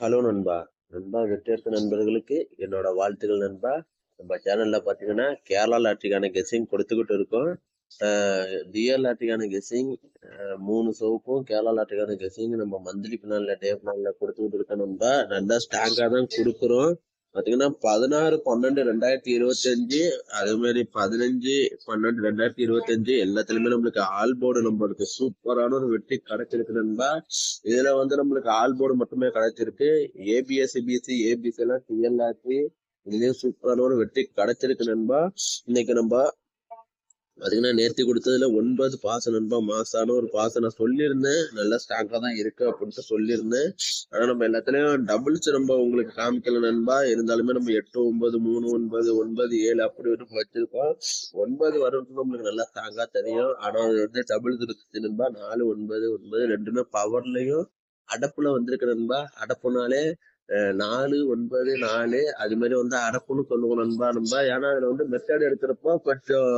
Hello நண்பா. நண்பா வெற்றியர்த்த நண்பர்களுக்கு என்னோட வாழ்த்துக்கள் நண்பா. நம்ம சேனல்ல பாத்தீங்கன்னா கேரளா லாட்ரிக்கான கெஸ்ஸிங் கொடுத்துக்கிட்டு இருக்கோம். டிஎல் லாட்ரிக்கான கெஸ்ஸிங் மூணு சோப்பும் கேரளா லாட்ரிக்கான கெஸ்ஸிங் நம்ம மந்த்லி பின்னால் டே பிளான்ல கொடுத்துக்கிட்டு இருக்கோம் நண்பா. நல்லா ஸ்ட்ராங்கா தான் கொடுக்குறோம். பாத்தீங்கன்னா பதினாறு பன்னெண்டு ரெண்டாயிரத்தி இருபத்தி அஞ்சு அதே மாதிரி பதினஞ்சு பன்னெண்டு ரெண்டாயிரத்தி இருபத்தி அஞ்சு எல்லாத்துலயுமே நம்மளுக்கு ஆல் போர்டு நம்மளுக்கு சூப்பரான ஒரு வெற்றி கிடைச்சிருக்கு நண்பா. இதுல வந்து நம்மளுக்கு ஆல் போர்டு மட்டுமே கிடைச்சிருக்கு. ஏபிஎஸ்சி பிஎஸ்சி ஏபிசி எல்லாம் டிஎல்ஆர்டி இதுலயும் சூப்பரான ஒரு வெற்றி கிடைச்சிருக்கு நண்பா. இன்னைக்கு நம்ம பாத்தீங்கன்னா நேர்த்தி கொடுத்ததுல ஒன்பது பாச நண்பா மாசான ஒரு பாச நான் சொல்லியிருந்தேன். நல்லா ஸ்ட்ராங்கா தான் இருக்கு அப்படின்ட்டு சொல்லியிருந்தேன். ஆனா நம்ம எல்லாத்துலயும் டபுள்ஸ் நம்ம உங்களுக்கு காமிக்கல நண்பா. இருந்தாலுமே நம்ம எட்டு ஒன்பது மூணு ஒன்பது ஒன்பது ஏழு அப்படி ஒரு வச்சிருக்கோம். ஒன்பது வரும்னு நம்மளுக்கு நல்லா ஸ்ட்ராங்கா தெரியும். ஆனா அது வந்து டபுள்ஸ் இருந்துச்சு நண்பா. நாலு ஒன்பது ஒன்பது ரெண்டுமே பவர்லயும் அடப்புல வந்திருக்கு நண்பா. அடப்புனாலே நாலு ஒன்பது நாலு அது மாதிரி வந்து அடப்புன்னு சொல்லுவோம் நண்பா நண்பா. ஏன்னா அதுல வந்து மெத்தட் எடுக்கிறப்போ கொஞ்சம்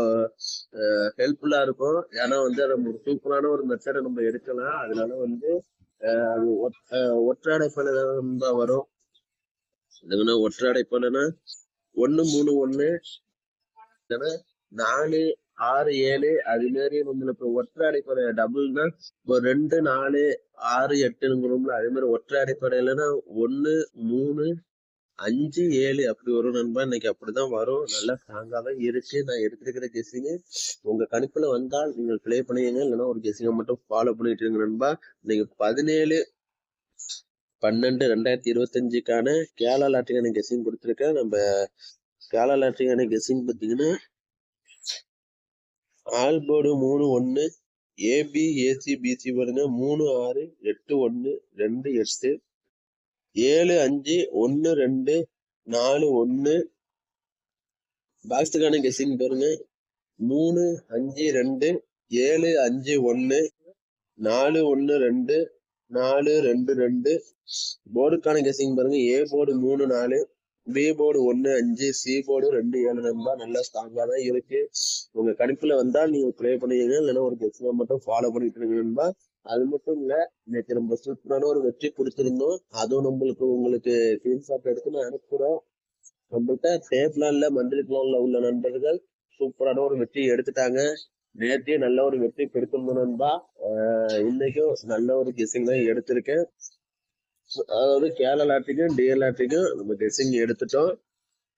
ஹெல்ப்ஃபுல்லா இருக்கும். ஏன்னா வந்து அது ஒரு சூப்பரான ஒரு மெத்தடை நம்ம எடுக்கலாம். அதனால வந்து அது ஒற்றாடை பல நண்பா வரும். ஒற்றாடை பலனா? ஒன்னு மூணு ஒன்னு நாலு ஆறு ஏழு அது மாதிரி உங்களுக்கு ஒற்றை அடிப்படை டபுள்னா இப்போ ரெண்டு நாலு ஆறு எட்டுங்கிறோம்ல அதே மாதிரி ஒற்றை அடிப்படையிலனா ஒன்னு மூணு அஞ்சு ஏழு அப்படி வரும் நண்பா. இன்னைக்கு அப்படிதான் வரும். நல்லா ஸ்ட்ராங்கா தான் இருக்கு. நான் எடுத்திருக்கிற கெஸிங் உங்க கணிப்புல வந்தால் நீங்கள் ப்ளே பண்ணுவீங்க இல்லைன்னா ஒரு கெஸிங்கை மட்டும் ஃபாலோ பண்ணிட்டு இருங்க நண்பா. இன்னைக்கு பதினேழு பன்னெண்டு ரெண்டாயிரத்தி இருபத்தஞ்சுக்கான கேரளா லாட்டுக்கான கெஸிங் கொடுத்துருக்கேன். நம்ம கேரளா லாட்டுக்கான கெசிங் பார்த்தீங்கன்னா ஆல் போர்டு மூணு ஒன்று ஏபி ஏசி பிசி பாருங்க மூணு ஆறு எட்டு ஒன்று ரெண்டு எட்டு ஏழு அஞ்சு ஒன்று ரெண்டு நாலு ஒன்று பாக்ஸுக்கான கெஸிங் பாருங்க மூணு அஞ்சு ரெண்டு ஏழு அஞ்சு ஒன்று நாலு ஒன்று ரெண்டு நாலு ரெண்டு ரெண்டு. போர்டுக்கான கெஸிங் பாருங்க ஏ போர்டு மூணு நாலு பி போர்டு ஒன்று அஞ்சு சி போர்டு ரெண்டு ஏழு நண்பா நல்லா ஸ்ட்ராங்கா தான் இருக்கு. உங்க கணிப்புல வந்தா நீங்க ப்ளே பண்ணுவீங்க இல்லைன்னா ஒரு கெஸ்ட் மட்டும் ஃபாலோ பண்ணிட்டு இருங்க நண்பா. அது மட்டும் இல்ல நேற்று நம்ம சூப்பரான ஒரு வெற்றி கொடுத்திருந்தோம் அதுவும் நம்மளுக்கு உங்களுக்கு ஸ்கிரீன்ஷாட் எடுத்து நான் அனுப்புறோம். நம்மள்கிட்ட டே பிளான்ல மந்த்லி பிளான்ல உள்ள நண்பர்கள் சூப்பரான ஒரு வெற்றி எடுத்துட்டாங்க. நேற்றே நல்ல ஒரு வெற்றி பெருக்கணும் நண்பா. இன்னைக்கும் நல்ல ஒரு கெஸிங் தான் எடுத்திருக்கேன். அதாவது கேரளா லாட்டுக்கும் டிஎல் லாட்டுக்கும் நம்ம கெஸிங் எடுத்துட்டோம்.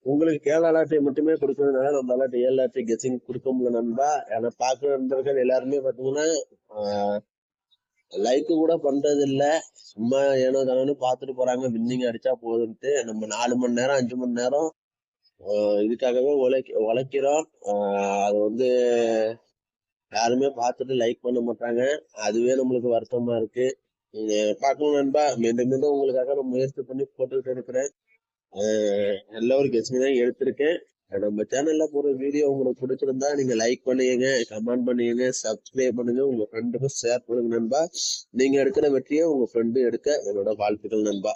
உங்களுக்கு கேரளா லாட்டரி மட்டுமே கொடுக்கறதுனால நம்மளால டிஎல் லாட்டரி கெஸிங் கொடுக்க முடியல நண்பா. ஏன்னா பார்க்குற நண்பர்கள் எல்லாருமே பார்த்தீங்கன்னா லைக்கு கூட பண்றது இல்ல சும்மா ஏனோ தானோன்னு பார்த்துட்டு போறாங்க. வின்னிங் அடிச்சா போதுன்ட்டு. நம்ம நாலு மணி நேரம் அஞ்சு மணி நேரம் இதுக்காகவே உழைக்க உழைக்கிறோம். அது வந்து யாருமே பார்த்துட்டு லைக் பண்ண மாட்டாங்க. அதுவே நம்மளுக்கு வருத்தமா இருக்கு. பார்க்கணும் நண்பா. மீண்டும் மீண்டும் உங்களுக்காக நான் முயற்சி பண்ணி போட்டுக்கிட்டு இருக்கிறேன் எல்லோரும் நல்ல ஒரு தான் எடுத்திருக்கேன். நம்ம சேனல்ல போற வீடியோ உங்களுக்கு பிடிச்சிருந்தா நீங்க லைக் பண்ணுங்க கமெண்ட் பண்ணுங்க சப்ஸ்கிரைப் பண்ணுங்க உங்க ஃப்ரெண்டுக்கும் ஷேர் பண்ணுங்க நண்பா. நீங்க எடுக்கிற வெற்றியை உங்க ஃப்ரெண்டு எடுக்க என்னோட வாழ்த்துக்கள் நண்பா.